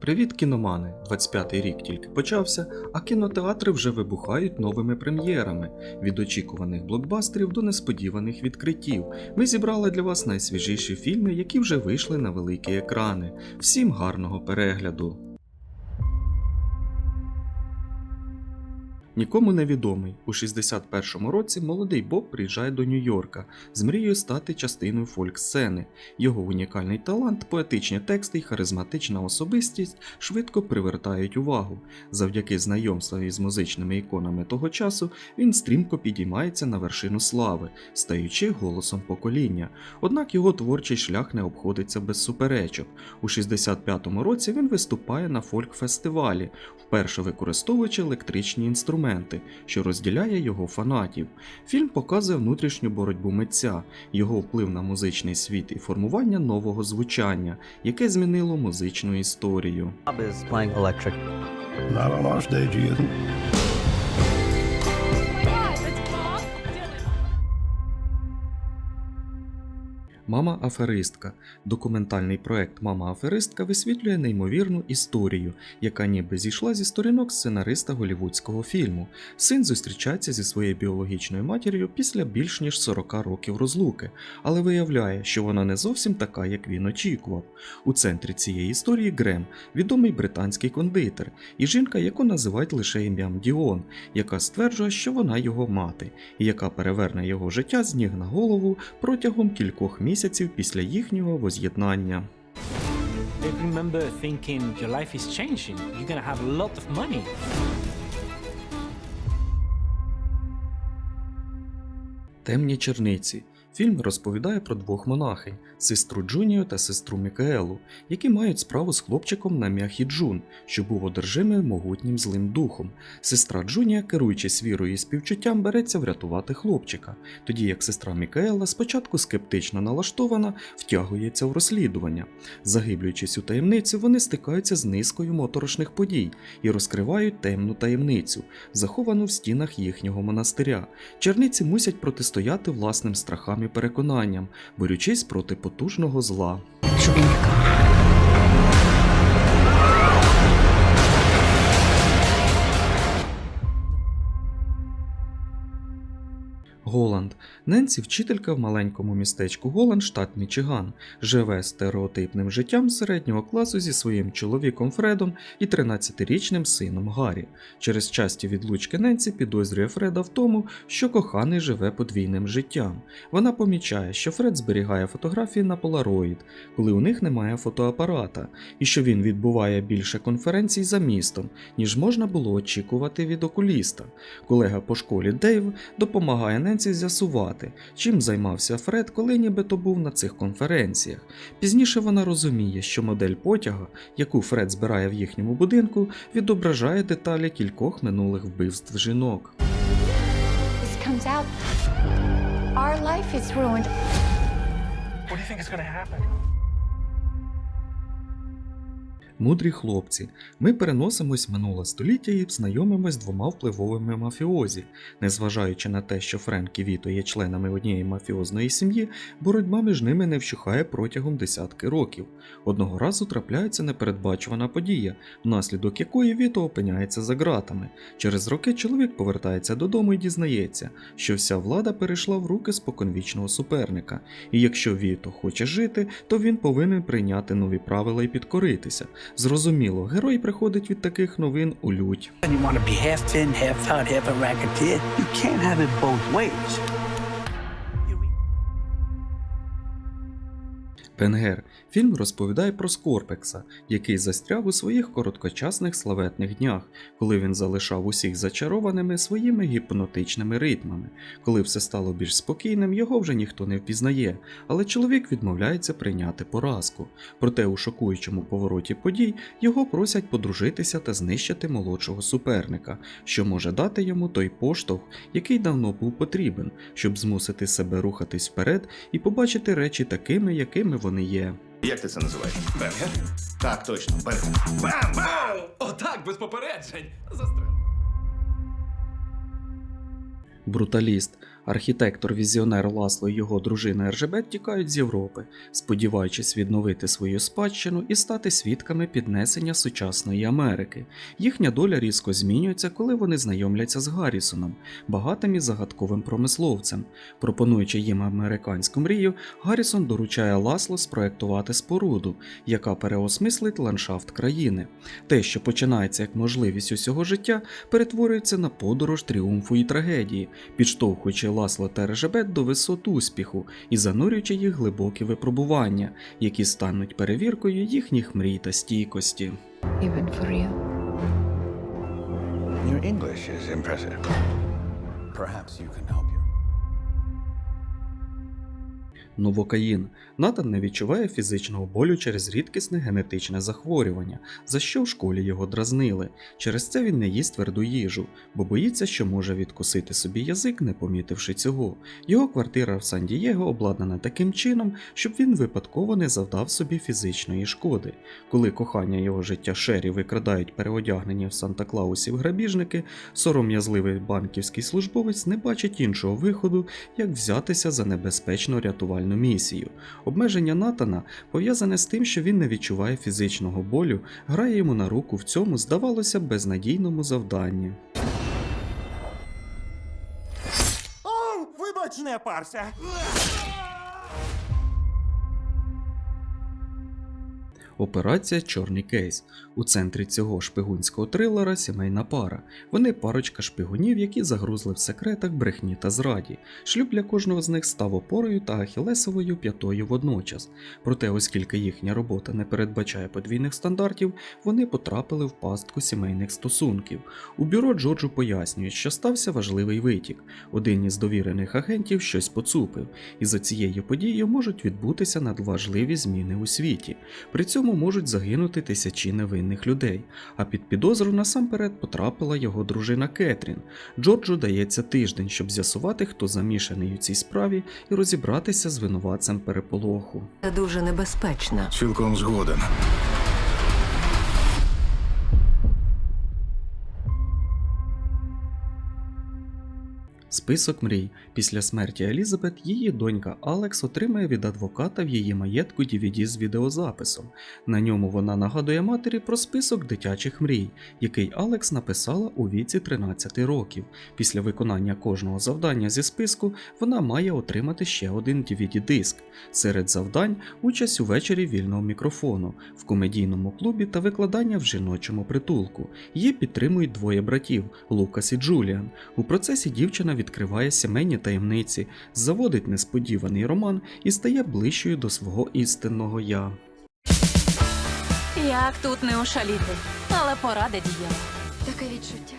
Привіт, кіномани! 25-й рік тільки почався, а кінотеатри вже вибухають новими прем'єрами від очікуваних блокбастерів до несподіваних відкриттів. Ми зібрали для вас найсвіжіші фільми, які вже вийшли на великі екрани. Всім гарного перегляду! Нікому невідомий. У 61-му році молодий Боб приїжджає до Нью-Йорка з мрією стати частиною фольк-сцени. Його унікальний талант, поетичні тексти і харизматична особистість швидко привертають увагу. Завдяки знайомству із музичними іконами того часу він стрімко підіймається на вершину слави, стаючи голосом покоління. Однак його творчий шлях не обходиться без суперечок. У 65-му році він виступає на фольк-фестивалі, вперше використовуючи електричні інструменти, що розділяє його фанатів. Фільм показує внутрішню боротьбу митця, його вплив на музичний світ і формування нового звучання, яке змінило музичну історію. Not on our stage, isn't. Мама аферистка. Документальний проект Мама аферистка висвітлює неймовірну історію, яка ніби зійшла зі сторінок сценариста голівудського фільму. Син зустрічається зі своєю біологічною матір'ю після більш ніж 40 років розлуки, але виявляє, що вона не зовсім така, як він очікував. У центрі цієї історії Грем, відомий британський кондитер, і жінка, яку називають лише ім'ям Діон, яка стверджує, що вона його мати, і яка переверне його життя з ніг на голову протягом кількох місяців після їхнього воз'єднання. I remember thinking your life is changing. You're gonna have a lot of money. Темні черниці. Фільм розповідає про двох монахинь сестру Джунію та сестру Мікаелу, які мають справу з хлопчиком на м'яхі Джун, що був одержимий могутнім злим духом. Сестра Джунія, керуючись вірою і співчуттям, береться врятувати хлопчика, тоді як сестра Мікаела, спочатку скептично налаштована, втягується в розслідування. Загиблюючись у таємницю, вони стикаються з низкою моторошних подій і розкривають темну таємницю, заховану в стінах їхнього монастиря. Черниці мусять протистояти власним страхам і переконанням, борючись проти потужного зла. Голланд. Ненсі вчителька в маленькому містечку Голланд, штат Мічиган, живе стереотипним життям середнього класу зі своїм чоловіком Фредом і 13-річним сином Гаррі. Через часті відлучки Ненсі підозрює Фреда в тому, що коханий живе подвійним життям. Вона помічає, що Фред зберігає фотографії на Polaroid, коли у них немає фотоапарата, і що він відбуває більше конференцій за містом, ніж можна було очікувати від окуліста. Колега по школі Дейв допомагає Ненсі з'ясувати, чим займався Фред, коли нібито був на цих конференціях. Пізніше вона розуміє, що модель потяга, яку Фред збирає в їхньому будинку, відображає деталі кількох минулих вбивств жінок. our life is ruined. What do you think is gonna happen? Мудрі хлопці, ми переносимось в минуле століття і знайомимось з двома впливовими мафіозі. Незважаючи на те, що Френк і Віто є членами однієї мафіозної сім'ї, боротьба між ними не вщухає протягом десятки років. Одного разу трапляється непередбачувана подія, внаслідок якої Віто опиняється за ґратами. Через роки чоловік повертається додому і дізнається, що вся влада перейшла в руки споконвічного суперника, і якщо Віто хоче жити, то він повинен прийняти нові правила і підкоритися. Зрозуміло, герой приходить від таких новин у лють. You Бенгер. Фільм розповідає про Скорпекса, який застряг у своїх короткочасних славетних днях, коли він залишав усіх зачарованими своїми гіпнотичними ритмами. Коли все стало більш спокійним, його вже ніхто не впізнає, але чоловік відмовляється прийняти поразку. Проте у шокуючому повороті подій його просять подружитися та знищити молодшого суперника, що може дати йому той поштовх, який давно був потрібен, щоб змусити себе рухатись вперед і побачити речі такими, якими вони є. Як ти це називаєш? Бергер? Так, точно, бергер. Бам! Бам! Отак, без попереджень. Застрелив. Бруталіст. Архітектор-візіонер Ласло і його дружина Ержебет тікають з Європи, сподіваючись відновити свою спадщину і стати свідками піднесення сучасної Америки. Їхня доля різко змінюється, коли вони знайомляться з Гаррісоном, багатим і загадковим промисловцем. Пропонуючи їм американську мрію, Гаррісон доручає Ласло спроектувати споруду, яка переосмислить ландшафт країни. Те, що починається як можливість усього життя, перетворюється на подорож тріумфу і трагедії, підштовхуючи Ласло та Режебет до висот успіху і занурюючи їх глибокі випробування, які стануть перевіркою їхніх мрій та стійкості. Even for you. Your English is impressive. Perhaps you can help Новокаїн. Натан не відчуває фізичного болю через рідкісне генетичне захворювання, за що в школі його дразнили. Через це він не їсть тверду їжу, бо боїться, що може відкусити собі язик, не помітивши цього. Його квартира в Сан-Дієго обладнана таким чином, щоб він випадково не завдав собі фізичної шкоди. Коли кохання його життя Шері викрадають переодягнені в Санта-Клаусів грабіжники, сором'язливий банківський службовець не бачить іншого виходу, як взятися за небезпечну рятувальну місію. Обмеження Натана пов'язане з тим, що він не відчуває фізичного болю, грає йому на руку в цьому, здавалося, безнадійному завданні. О, вибач, не парся. Операція Чорний кейс. У центрі цього шпигунського трилера сімейна пара. Вони парочка шпигунів, які загрузли в секретах брехні та зраді. Шлюб для кожного з них став опорою та ахілесовою п'ятою водночас. Проте, оскільки їхня робота не передбачає подвійних стандартів, вони потрапили в пастку сімейних стосунків. У бюро Джорджу пояснюють, що стався важливий витік. Один із довірених агентів щось поцупив, і за цією подією можуть відбутися надважливі зміни у світі. При цьому можуть загинути тисячі невинних людей. А під підозру насамперед потрапила його дружина Кетрін. Джорджу дається тиждень, щоб з'ясувати, хто замішаний у цій справі, і розібратися з винуватцем переполоху. Це дуже небезпечно. Цілком згоден. Список мрій. Після смерті Елізабет її донька Алекс отримає від адвоката в її маєтку DVD з відеозаписом. На ньому вона нагадує матері про список дитячих мрій, який Алекс написала у віці 13 років. Після виконання кожного завдання зі списку вона має отримати ще один DVD-диск. Серед завдань участь у вечорі вільного мікрофону, в комедійному клубі та викладання в жіночому притулку. Її підтримують двоє братів Лукас і Джуліан. У процесі дівчина відкриває сімейні таємниці, заводить несподіваний роман і стає ближчою до свого істинного я. Як тут не ошаліти? Але порадить є. Таке відчуття,